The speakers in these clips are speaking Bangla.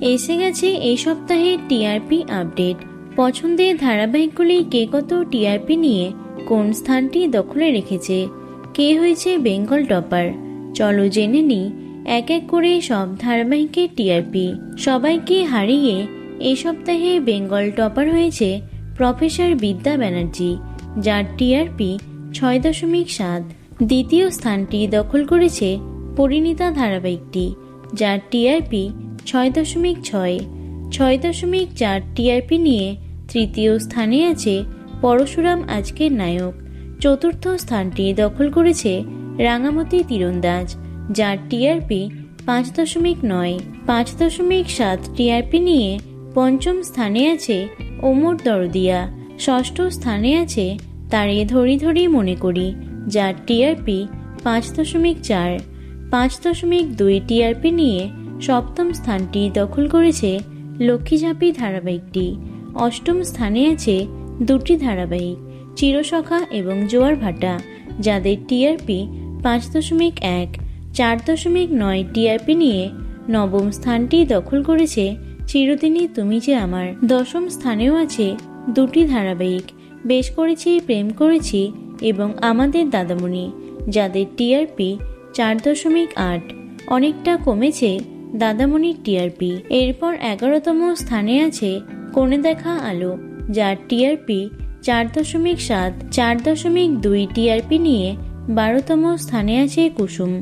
এসে গেছে এই সপ্তাহের টিআরপি আপডেট পছন্দের ধারাবাহিকগুলি কে কত টিআরপি নিয়ে কোন স্থানটি দখলে রেখেছে? কে হয়েছে বেঙ্গল টপার? চলো জেনে নিই। এক এক করে সব ধারাবাহিকের টিআরপি সবাইকে হারিয়ে এই সপ্তাহে বেঙ্গল টপার হয়েছে প্রফেসর বিদ্যা ব্যানার্জি, যার টিআরপি ছয় দশমিক সাত। দ্বিতীয় স্থানটি দখল করেছে পরিণীতা ধারাবাহিকটি, যার টিআরপি ছয় দশমিক ছয় ছয় দশমিক চার টিআরপি নিয়ে তৃতীয় স্থানে আছে পরশুরাম আজকের নায়ক। চতুর্থ স্থানটি দখল করেছে রাঙামতি তীরন্দাজ, যার টিআরপি পাঁচ দশমিক নয়, পাঁচ দশমিক সাত টিআরপি নিয়ে পঞ্চম স্থানে আছে ওমর দরদিয়া, ষষ্ঠ স্থানে আছে তারে ধরি ধরি মনে করি, যার টিআরপি পাঁচ দশমিক চার, পাঁচ দশমিক দুই টিআরপি নিয়ে সপ্তম স্থানটি দখল করেছে লক্ষ্মীঝাঁপি ধারাবাহিকটি। অষ্টম স্থানে আছে দুটি ধারাবাহিক, চিরসখা এবং জোয়ার ভাটা, যাদের টিআরপি পাঁচ দশমিক এক, চার দশমিক নয় টিআরপি নিয়ে নবম স্থানটি দখল করেছে চিরদিনই তুমি যে আমার। দশম স্থানেও আছে দুটি ধারাবাহিক, বেশ করেছি, প্রেম করেছি এবং আমাদের দাদামণি, যাদের টিআরপি চার দশমিক আট, অনেকটা কমেছে দাদামণির টিআরপি এরপর এগারোতম স্থানে আছে কোণে দেখা আলো, যার টিআরপি চার দশমিক সাত, চার দশমিক দুই টিআরপি নিয়ে বারোতম স্থানে আছে কুসুম।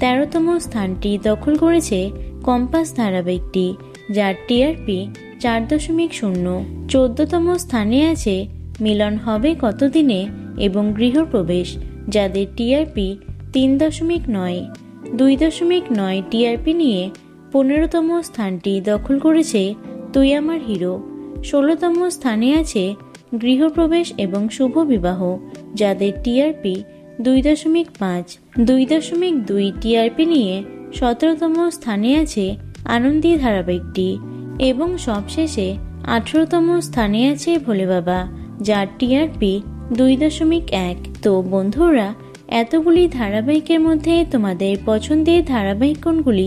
তেরোতম স্থানটি দখল করেছে কম্পাস ধারাবাহিকটি, যার টিআরপি চার দশমিক শূন্য। চোদ্দতম স্থানে আছে মিলন হবে কতদিনে এবং গৃহপ্রবেশ, যাদের টিআরপি তিন দশমিক নয়। দুই দশমিক নয় টিআরপি নিয়ে পনেরোতম স্থানটি দখল করেছে তুই আমার হিরো। ষোলোতম স্থানে আছে গৃহপ্রবেশ এবং শুভ বিবাহ, যাদের টিআরপি দুই দশমিক পাঁচ। দুই দশমিক দুই টিআরপি নিয়ে সতেরোতম স্থানে আছে আনন্দী ধারাবাহিকটি এবং সবশেষে আঠেরোতম স্থানে আছে ভোলে বাবা, যার টিআরপি দুই দশমিক এক। তো বন্ধুরা, এতগুলি ধারাবাহিকের মধ্যে তোমাদের পছন্দের ধারাবাহিক কোনগুলি